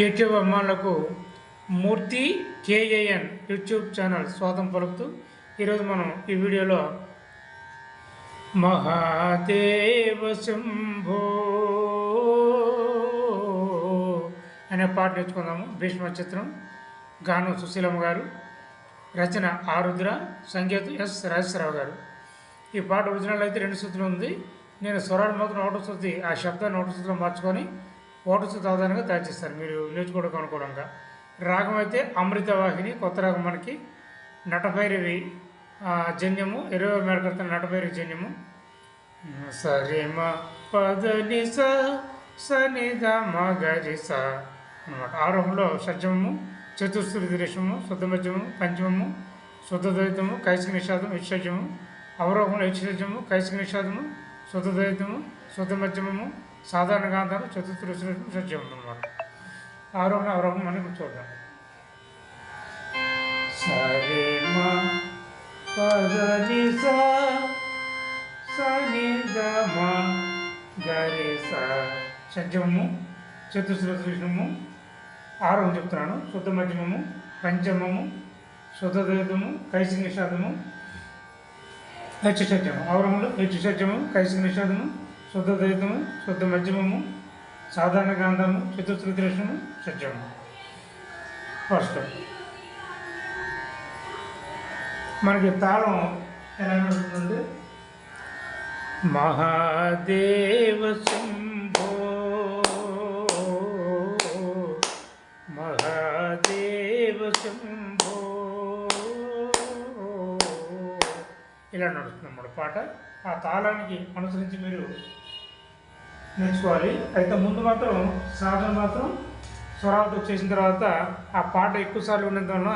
YouTube అభిమానులకు మూర్తి KAN YouTube channel స్వాగతం పలుకుతూ ఈరోజు మనం ఈ వీడియోలో మహాదేవ శంభో అనే పాట నేర్చుకుందాము. భీష్మ చిత్రం. గానం సుశీలమ్మ గారు. రచన ఆరుద్ర. సంగీతం ఎస్ రాజేశ్వరరావు గారు. ఈ పాట ఒరిజినల్ అయితే రెండు శృతులు ఉంది. నేను స్వరాలు మాత్రం ఒకటో శృతి ఆ శబ్దాన్ని ఒకటో శృతిలో మార్చుకొని ఒకటో సాధారణంగా తయారు చేస్తారు. మీరు నియోజకవర్గం అనుకోవడంగా రాగం అయితే అమృతవాహిని కొత్త రాగం మనకి నటభైరవి జన్యము ఇరవై మేడకర్త నటభైరవి జన్యము. సరిమ పదని స సనిద మగరి స అనమాట ఆరోహంలో షడ్జమము చతుర్థుడి రేషము శుద్ధ మధ్యము పంచమము శుద్ధద్వైతము కైసిక నిషాదం విషజము అవరోహంలో యక్షజము కైసిక నిషాదము శుద్ధ ద్వైతము శుద్ధ మధ్యమము సాధారణ గాంధారం చతుర్థ షడ్జమం అనమాట ఆరోహణ అవరోహం మనం ఇప్పుడు చూద్దాం సరిమ పదని స సనిదమ గరి స షడ్జమము చతుశ్రుతము ఆరోహం చెప్తున్నాను. శుద్ధ మధ్యమము పంచమము శుద్ధ ద్వైతము కైసిక నిషాదము హెచ్చు షడ్జము అవరములు హెచ్చు షడ్జము కైసిక నిషాదము శుద్ధ ద్వైతము శుద్ధ మధ్యమము సాధారణ గ్రంథము చతుశ్రుతి రసము షడ్జము ఫస్ట్ మనకి తాళం ఎలా నడుస్తుందంటే మహాదేవ శంభో మహాదేవ శంభో. ఇలా నడుస్తుంది మన పాట. ఆ తాళానికి అనుసరించి మీరు నేర్చుకోవాలి. అయితే ముందు మాత్రం సాధన మాత్రం స్వరాలతో చేసిన తర్వాత ఆ పాట ఎక్కువసార్లు ఉన్నందువలన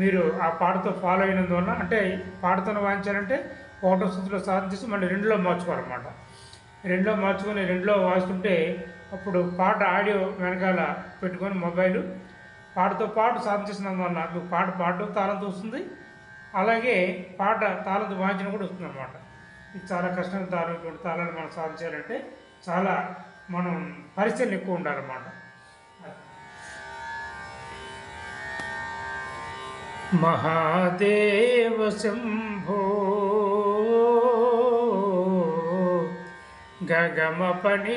మీరు ఆ పాటతో ఫాలో అయినందువలన అంటే పాటతో వాయించాలంటే ఒకటో స్థితిలో సాధన చేసి మళ్ళీ రెండులో మార్చుకోవాలన్నమాట. రెండులో మార్చుకొని రెండులో వాయిస్తుంటే అప్పుడు పాట ఆడియో వెనకాల పెట్టుకొని మొబైల్ పాటతో పాటు సాధన చేసినందువలన మీకు పాట పాట తాళంతో వస్తుంది. అలాగే పాట తాళంతో వాయించిన కూడా వస్తుంది అనమాట ఇది చాలా కష్టంగా తాళం తాళాన్ని తాళాలు మనం సాధించాలంటే చాలా మనం పరిచయం ఎక్కువ ఉండాలన్నమాట. మహాదేవ శంభో గగమ పని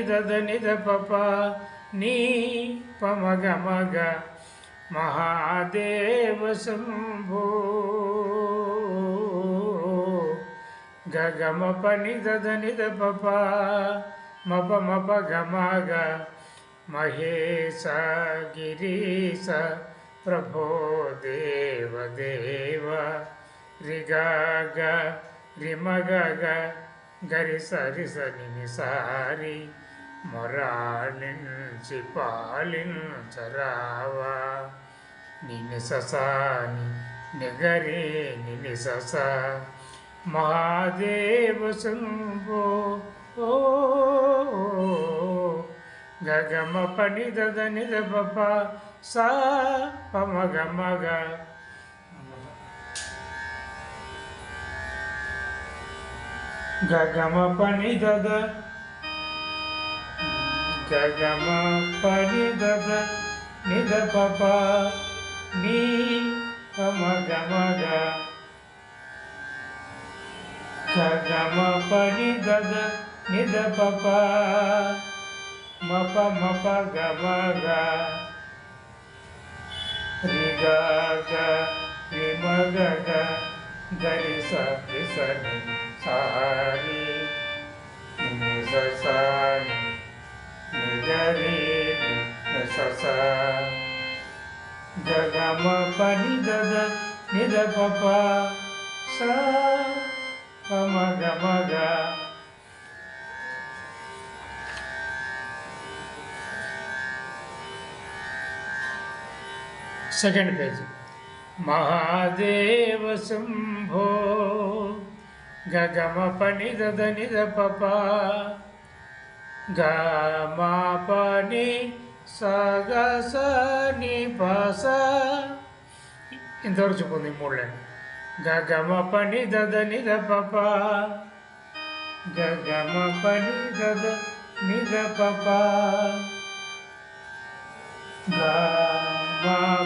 దద నిద పప మప మప గమగ మహేశ గిరీశ ప్రభో దేవ దేవ రిగాగ రిమగగ గరి సరి సని సారి మొరాళించి పాలించరావా నినిససాని నిగరే నిగరి మహాదేవ శంభో ఓ గగమ పని దద నిద పప సా పమగ మగ గగమ పని దద గగమ పని దద నిద పప నీ పమగ మగ గగమ పని దద నిద పప మప మప గమగ రిగగ రిమగగ గరి సరి సని సారి ని ససాని నిగరి సస గగమ పని దద నిద పప స పమ గమగ సెకండ్ పేజ్ మహాదేవ శంభో గగమ పని దద పప గమా పని సగ సని పస ఇంతవరకు చెప్పుకుంది మూడు లైన్ గగమ పని దద పప గగమ పని దద నిద పప గా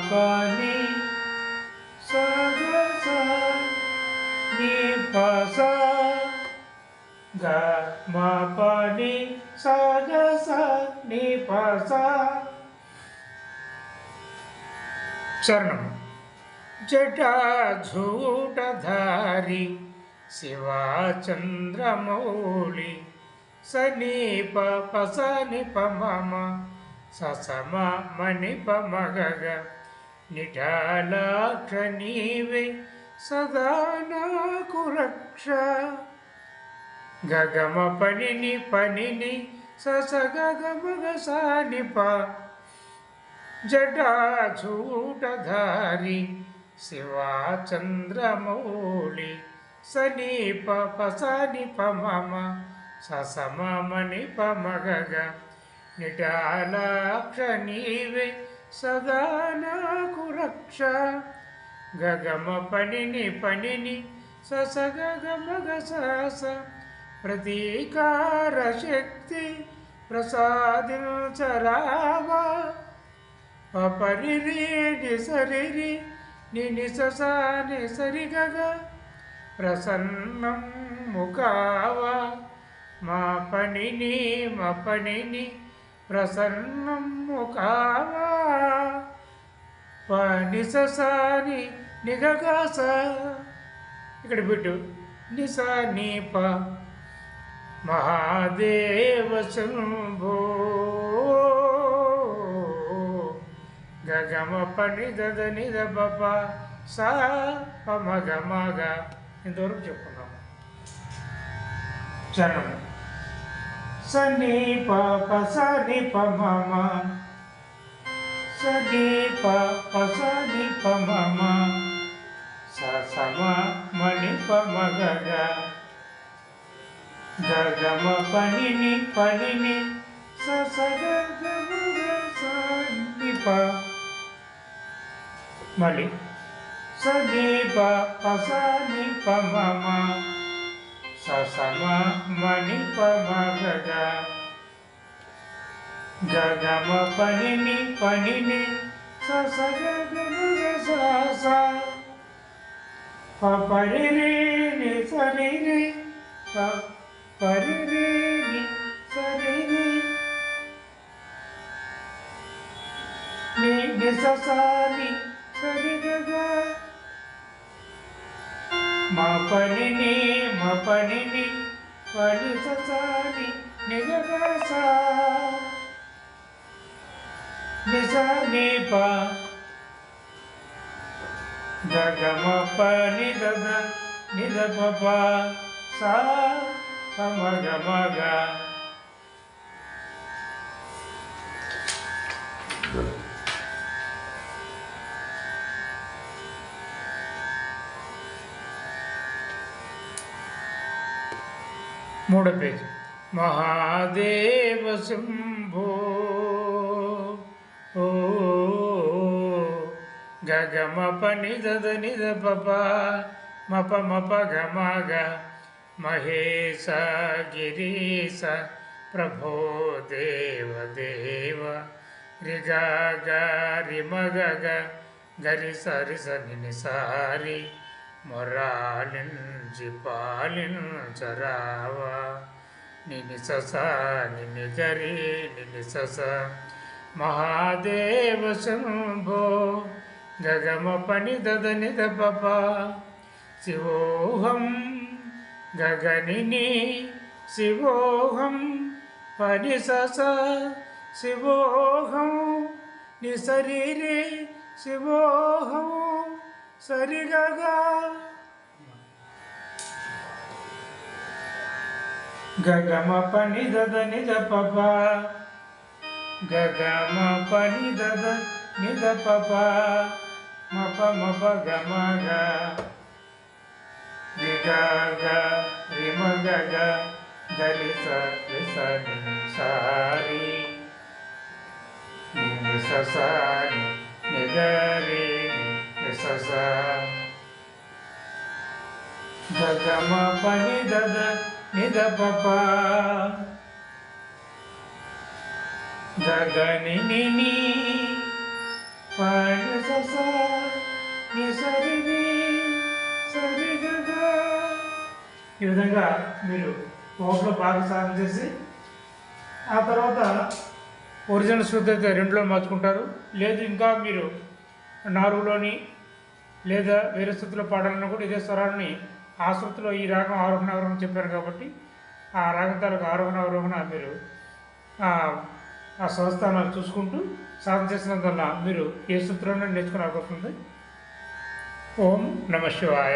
మా పని స గ స ని ప స గ మా పని స గ స ని ప స చరణం నిటాలాక్ష నీవే సదా నాకు రక్ష. గగమ పనిని పనిని ససగమగసానిప గగమగ జటాచూటధారి శివాచంద్రమౌళి సనీప పసనిప మమ ససమని పమగగ నిటాలాక్ష నీవే సదా నాకు రక్ష గగమ పనిని పనిని సస గగమగ ప్రతీకార శక్తి ప్రసాదించరావా పపరిరి సరిరి నిని ససాని సరిగగ ప్రసన్నం ముఖావా. మా పనిని మా పనిని ప్రసన్నం ముఖావా పని నిగగాస ఇక్కడ పెట్టు. నిస నీప మహాదేవ శంభో. గగమ పని దద నిద బప సా మగ. ఇంతవరకు చెప్పుకున్నాము. చరణం సని ప సని ప మమ సని ప సని ప మమ స సమ మణి ప మగగ గగమ పనిని పనిని స స గ గ మ గ స ని ప మళ్ళీ సదీప పసని పమమ ససమ మణి పమగగ గగమ పనిని పనిని ససగగమగ సస పపరిరి ని సరిరి పరిరి ని సరిరి ని నిససాని సరిగగా మా పనిని మా పనిని పని ససాని నిగగసా నిస నీప గగమ పని దద నిద పప సా. సమగ మూడో పేజీ. మహాదేవ శంభో ఓ గగమ పని దద నిద పప మప మప గమగ మహేశ గిరీశ ప్రభో దేవ దేవ రిగ గరి మగగ గరి సరి సని సారి మొరాలించి పాలించరావా? నిని సస నిని గరి నిని సస మహాదేవ శంభో గగమ పని దదని దప శివోహం గగనిని శివోహం. పని సస శివోహం. నిశరీరే శివోహం. సరిగగా గగమ పని దద నిద పప గగమ పని దద నిద పప మప మప గమ గ రిగ రిమ గగ గరి స రి స ని సారి ని స సారి ని గరి ని పని దద నిద పప. ని సస ని సరి సరి ఈ విధంగా మీరు ఓట్లో భాగస్వామ్యం చేసి ఆ తర్వాత ఒరిజినల్ శృతి అయితే రెండులో మార్చుకుంటారు. లేదు ఇంకా మీరు నాలుగులోని లేదా వేరే స్థుతుల పాడాలన్నా కూడా ఇదే స్వరాన్ని ఆ శృతిలో ఈ రాగం ఆరోహణ అవరోహణ చెప్పారు కాబట్టి ఆ రాగం తాలూకు ఆరోహణ అవరోహణ మీరు ఆ ఆ స్వస్థానాలు చూసుకుంటూ సాధన చేసినందువల్ల మీరు ఏ సూత్రాన్ని నేర్చుకునే అవకాశం ఉంది. ఓం నమ శివాయ.